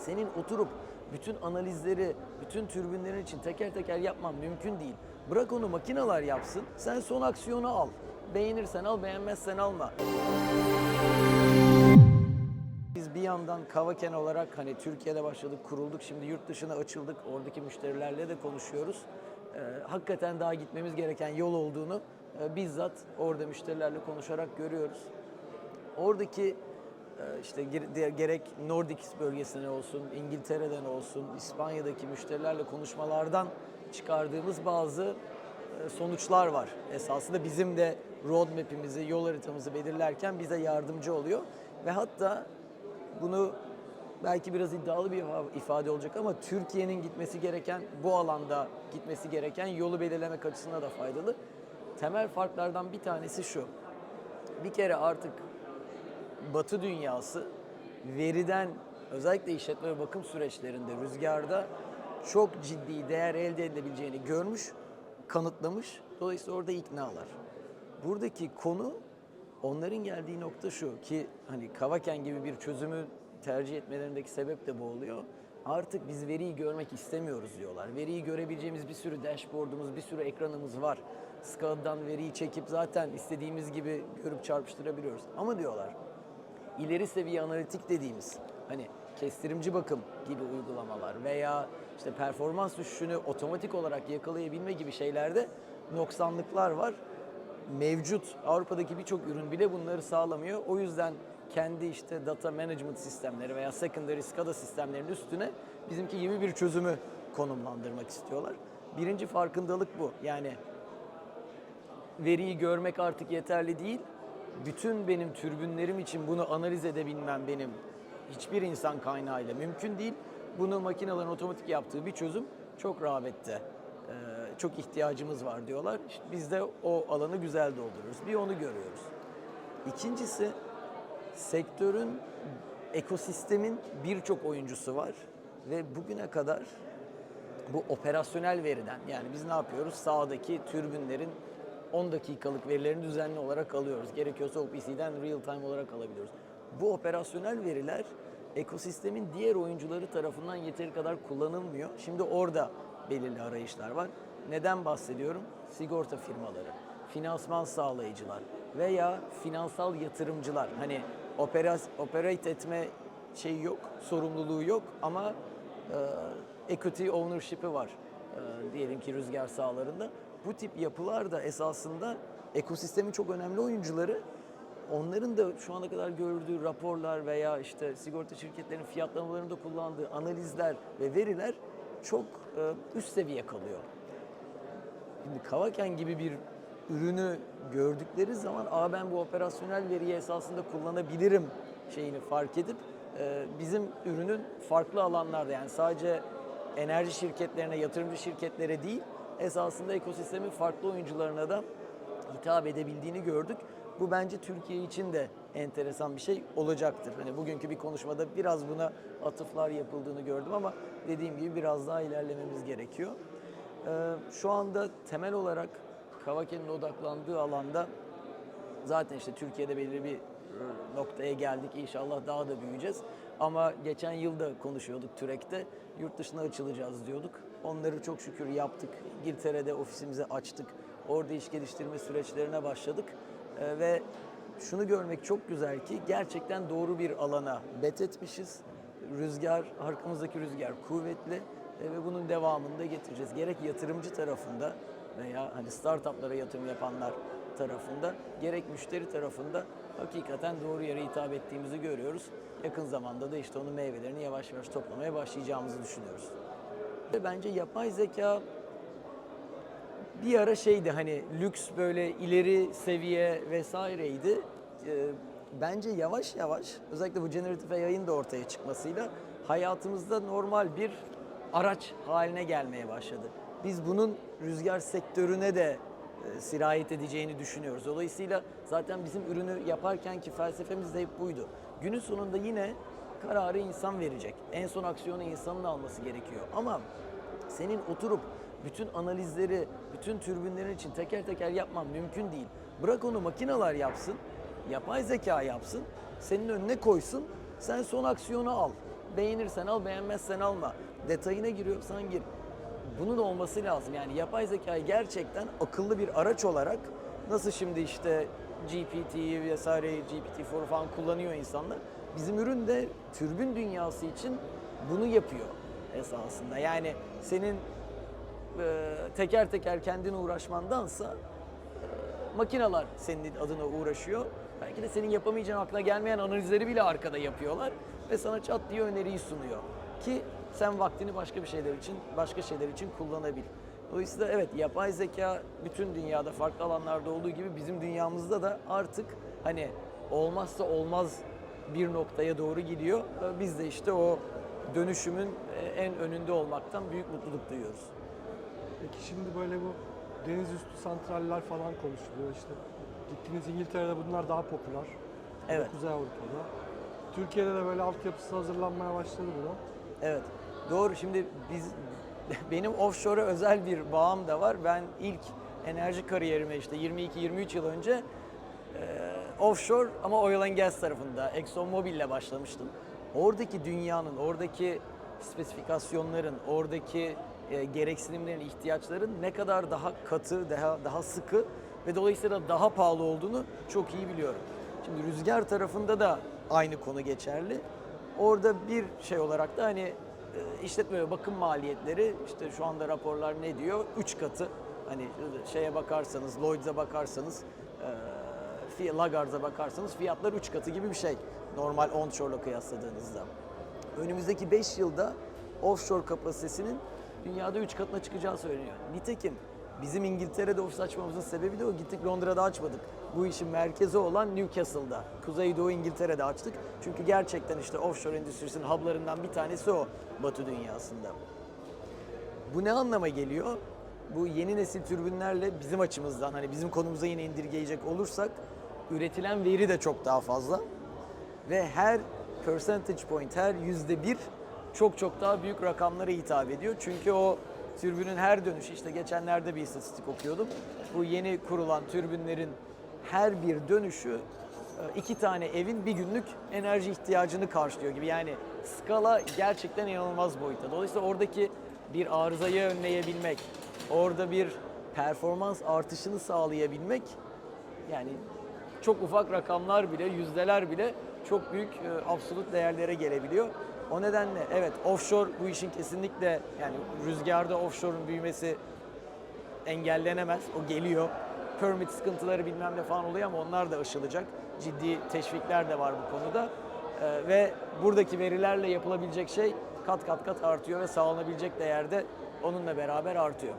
senin oturup bütün analizleri, bütün türbinlerin için teker teker yapman mümkün değil. Bırak onu makineler yapsın, sen son aksiyonu al. Beğenirsen al, beğenmezsen alma. Biz bir yandan Kavaken olarak hani Türkiye'de başladık, kurulduk. Şimdi yurt dışına açıldık. Oradaki müşterilerle de konuşuyoruz. Ee, hakikaten daha gitmemiz gereken yol olduğunu e, bizzat orada müşterilerle konuşarak görüyoruz. Oradaki işte gere- de- gerek Nordics bölgesine olsun, İngiltere'den olsun, İspanya'daki müşterilerle konuşmalardan çıkardığımız bazı e, sonuçlar var. Esasında bizim de roadmap'imizi, yol haritamızı belirlerken bize yardımcı oluyor. Ve hatta bunu belki biraz iddialı bir ifa- ifade olacak ama Türkiye'nin gitmesi gereken, bu alanda gitmesi gereken yolu belirlemek açısından da faydalı. Temel farklardan bir tanesi şu. Bir kere artık Batı dünyası veriden özellikle işletme ve bakım süreçlerinde rüzgarda çok ciddi değer elde edebileceğini görmüş, kanıtlamış. Dolayısıyla orada iknalar. Buradaki konu onların geldiği nokta şu ki hani Kavaken gibi bir çözümü tercih etmelerindeki sebep de bu oluyor. Artık biz veriyi görmek istemiyoruz diyorlar. Veriyi görebileceğimiz bir sürü dashboardumuz, bir sürü ekranımız var. SCADA'dan veriyi çekip zaten istediğimiz gibi görüp çarpıştırabiliyoruz. Ama diyorlar ileri seviye analitik dediğimiz hani kestirimci bakım gibi uygulamalar veya işte performans düşüşünü otomatik olarak yakalayabilme gibi şeylerde noksanlıklar var. Mevcut Avrupa'daki birçok ürün bile bunları sağlamıyor. O yüzden kendi işte data management sistemleri veya secondary SCADA sistemlerinin üstüne bizimki gibi bir çözümü konumlandırmak istiyorlar. Birinci farkındalık bu. Yani veriyi görmek artık yeterli değil. Bütün benim türbünlerim için bunu analiz edebilmem benim hiçbir insan kaynağıyla mümkün değil. Bunu makinelerin otomatik yaptığı bir çözüm çok rağbette. Ee, çok ihtiyacımız var diyorlar. İşte biz de o alanı güzel dolduruyoruz. Bir onu görüyoruz. İkincisi sektörün, ekosistemin birçok oyuncusu var ve bugüne kadar bu operasyonel veriden yani biz ne yapıyoruz? Sahadaki türbünlerin 10 dakikalık verilerini düzenli olarak alıyoruz. Gerekiyorsa OPC'den real time olarak alabiliyoruz. Bu operasyonel veriler ekosistemin diğer oyuncuları tarafından yeteri kadar kullanılmıyor. Şimdi orada belirli arayışlar var. Neden bahsediyorum? Sigorta firmaları, finansman sağlayıcılar veya finansal yatırımcılar. Hani operas, operate etme şeyi yok, sorumluluğu yok ama e, equity ownership'i var e, diyelim ki rüzgar sahalarında. Bu tip yapılar da esasında ekosistemin çok önemli oyuncuları. Onların da şu ana kadar gördüğü raporlar veya işte sigorta şirketlerinin fiyatlamalarında kullandığı analizler ve veriler çok e, üst seviye kalıyor. Şimdi Kavaken gibi bir ürünü gördükleri zaman Aa ben bu operasyonel veriyi esasında kullanabilirim şeyini fark edip e, bizim ürünün farklı alanlarda yani sadece enerji şirketlerine, yatırımcı şirketlere değil esasında ekosistemin farklı oyuncularına da hitap edebildiğini gördük. Bu bence Türkiye için de enteresan bir şey olacaktır. Hani bugünkü bir konuşmada biraz buna atıflar yapıldığını gördüm ama dediğim gibi biraz daha ilerlememiz gerekiyor. Ee, şu anda temel olarak Kavake'nin odaklandığı alanda zaten işte Türkiye'de belirli bir e, noktaya geldik. İnşallah daha da büyüyeceğiz. Ama geçen yılda konuşuyorduk TÜREK'te. Yurt dışına açılacağız diyorduk. Onları çok şükür yaptık. İngiltere'de ofisimizi açtık. Orada iş geliştirme süreçlerine başladık. Ee, ve şunu görmek çok güzel ki gerçekten doğru bir alana bet etmişiz. Rüzgar, arkamızdaki rüzgar kuvvetli e, ve bunun devamını da getireceğiz. Gerek yatırımcı tarafında veya hani startuplara yatırım yapanlar tarafında gerek müşteri tarafında hakikaten doğru yere hitap ettiğimizi görüyoruz. Yakın zamanda da işte onun meyvelerini yavaş yavaş toplamaya başlayacağımızı düşünüyoruz. Bence yapay zeka bir ara şeydi hani lüks böyle ileri seviye vesaireydi. Ee, bence yavaş yavaş özellikle bu generative yayın da ortaya çıkmasıyla hayatımızda normal bir araç haline gelmeye başladı. Biz bunun rüzgar sektörüne de e, sirayet edeceğini düşünüyoruz. Dolayısıyla zaten bizim ürünü yaparken ki felsefemiz de hep buydu. Günün sonunda yine kararı insan verecek. En son aksiyonu insanın alması gerekiyor. Ama senin oturup bütün analizleri, bütün türbinlerin için teker teker yapman mümkün değil. Bırak onu makineler yapsın, yapay zeka yapsın, senin önüne koysun, sen son aksiyonu al. Beğenirsen al, beğenmezsen alma. Detayına giriyorsan gir. Bunun olması lazım. Yani yapay zekayı gerçekten akıllı bir araç olarak nasıl şimdi işte GPT'yi vesaire GPT-4 falan kullanıyor insanlar. Bizim ürün de türbün dünyası için bunu yapıyor esasında. Yani senin e, teker teker kendine uğraşmandansa e, makineler senin adına uğraşıyor. Belki de senin yapamayacağın aklına gelmeyen analizleri bile arkada yapıyorlar ve sana çat diye öneriyi sunuyor ki sen vaktini başka bir şeyler için başka şeyler için kullanabil. Dolayısıyla evet yapay zeka bütün dünyada farklı alanlarda olduğu gibi bizim dünyamızda da artık hani olmazsa olmaz bir noktaya doğru gidiyor. Biz de işte o dönüşümün e, en önünde olmaktan büyük mutluluk duyuyoruz. Peki şimdi böyle bu deniz üstü santraller falan konuşuluyor işte. Gittiğiniz İngiltere'de bunlar daha popüler. Evet. Kuzey Avrupa'da. Türkiye'de de böyle altyapısı hazırlanmaya başladı buna. Evet. Doğru. Şimdi biz benim offshore'a özel bir bağım da var. Ben ilk enerji kariyerime işte 22-23 yıl önce e, offshore ama oil and gas tarafında Exxon Mobil'le başlamıştım. Oradaki dünyanın, oradaki spesifikasyonların, oradaki e, gereksinimlerin, ihtiyaçların ne kadar daha katı, daha daha sıkı ve dolayısıyla daha pahalı olduğunu çok iyi biliyorum. Şimdi rüzgar tarafında da aynı konu geçerli. Orada bir şey olarak da hani e, işletme ve bakım maliyetleri işte şu anda raporlar ne diyor? 3 katı. Hani şeye bakarsanız, Lloyds'a bakarsanız, e, Fi- Lagarde'a bakarsanız fiyatlar 3 katı gibi bir şey. Normal onshore'la kıyasladığınızda. Önümüzdeki 5 yılda offshore kapasitesinin dünyada 3 katına çıkacağı söyleniyor. Nitekim bizim İngiltere'de ofis açmamızın sebebi de o. Gittik Londra'da açmadık. Bu işin merkezi olan Newcastle'da, Kuzeydoğu İngiltere'de açtık. Çünkü gerçekten işte offshore endüstrisinin hub'larından bir tanesi o Batı dünyasında. Bu ne anlama geliyor? Bu yeni nesil türbinlerle bizim açımızdan hani bizim konumuza yine indirgeyecek olursak üretilen veri de çok daha fazla ve her percentage point, her yüzde bir çok çok daha büyük rakamlara hitap ediyor. Çünkü o türbünün her dönüşü, işte geçenlerde bir istatistik okuyordum. Bu yeni kurulan türbünlerin her bir dönüşü e, iki tane evin bir günlük enerji ihtiyacını karşılıyor gibi. Yani skala gerçekten inanılmaz boyutta. Dolayısıyla oradaki bir arızayı önleyebilmek, orada bir performans artışını sağlayabilmek yani çok ufak rakamlar bile, yüzdeler bile çok büyük e, absolut değerlere gelebiliyor. O nedenle evet offshore bu işin kesinlikle yani rüzgarda offshore'un büyümesi engellenemez. O geliyor. Permit sıkıntıları bilmem ne falan oluyor ama onlar da aşılacak. Ciddi teşvikler de var bu konuda. E, ve buradaki verilerle yapılabilecek şey kat kat kat artıyor ve sağlanabilecek değerde onunla beraber artıyor.